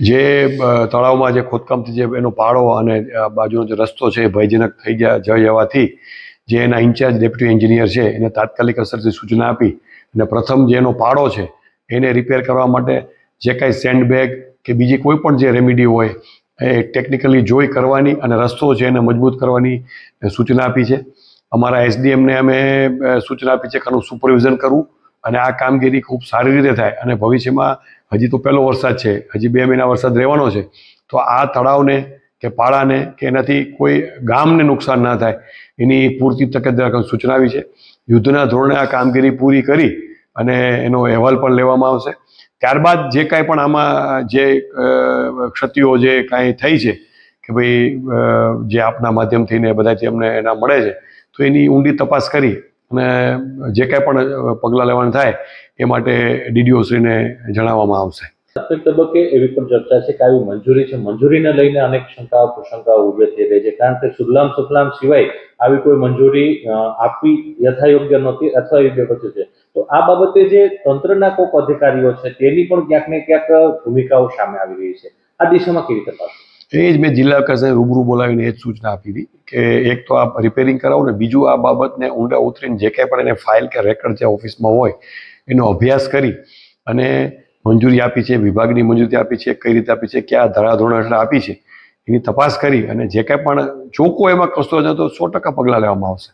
જે તળાવમાં જે ખોદકામથી જે એનો પાળો અને બાજુનો જે રસ્તો છે એ ભયજનક થઈ ગયા જઈ જવાથી જે એના ઇન્ચાર્જ ડેપ્યુટી એન્જિનિયર છે એને તાત્કાલિક અસરથી સૂચના આપી અને પ્રથમ જે એનો પાળો છે એને રિપેર કરવા માટે જે કાંઈ સેન્ડબેગ કે બીજી કોઈ પણ જે રેમિડી હોય એ ટેકનિકલી જોઈ કરવાની અને રસ્તો છે એને મજબૂત કરવાની સૂચના આપી છે. અમારા એસડીએમને અમે સૂચના આપી છે કે આનું સુપરવિઝન કરવું. અને આ કામગીરી ખૂબ સારી રીતે થાય અને ભવિષ્યમાં હજી તો પહેલો વરસાદ છે, હજી બે મહિના વરસાદ રહેવાનો છે, તો આ તળાવને કે પાળાને કે એનાથી કોઈ ગામને નુકસાન ના થાય એની પૂરતી તકેદારી સૂચના આવી છે. યુદ્ધના ધોરણે આ કામગીરી પૂરી કરી અને એનો અહેવાલ પણ લેવામાં આવશે. ત્યારબાદ જે કાંઈ પણ આમાં જે ક્ષતિઓ જે કાંઈ થઈ છે કે ભાઈ જે આપના માધ્યમથી ને બધાથી અમને એના મળે છે, તો એની ઊંડી તપાસ કરી અને જે કાંઈ પણ પગલાં લેવાના થાય, એ માટે ડીડીઓશ્રીને જણાવવામાં આવશે. પ્રાથમિક તબક્કે એવી પણ ચર્ચા છે કે આવી મંજૂરી છે. મંજૂરીને લઈને અનેક શંકાઓ કુશંકાઓ ઉભે થઈ રહી છે. કારણ કે સુજલામ સુફલામ સિવાય આવી કોઈ મંજૂરી આપવી યથાયોગ્ય નહોતી અથવા યોગ્ય પછી છે. તો આ બાબતે જે તંત્રના કોઈક અધિકારીઓ છે, તેની પણ ક્યાંક ને ક્યાંક ભૂમિકાઓ સામે આવી રહી છે. આ દિશામાં કેવી તપાસ એ જ મેં જિલ્લા કક્ષાએ રૂબરૂ બોલાવીને એ જ સૂચના આપી હતી કે એક તો આ રિપેરિંગ કરાવો ને બીજું આ બાબતને ઊંડા ઉતરીને જે કાંઈ પણ એને ફાઇલ કે રેકર્ડ જે ઓફિસમાં હોય, એનો અભ્યાસ કરી અને મંજૂરી આપી છે, વિભાગની મંજૂરી આપી છે, કઈ રીતે આપી છે, કયા ધારાધોરણ હેઠળ આપી છે, એની તપાસ કરી અને જે કાંઈ પણ ચોખ્ખો એમાં હશે તો સો ટકા પગલાં લેવામાં આવશે.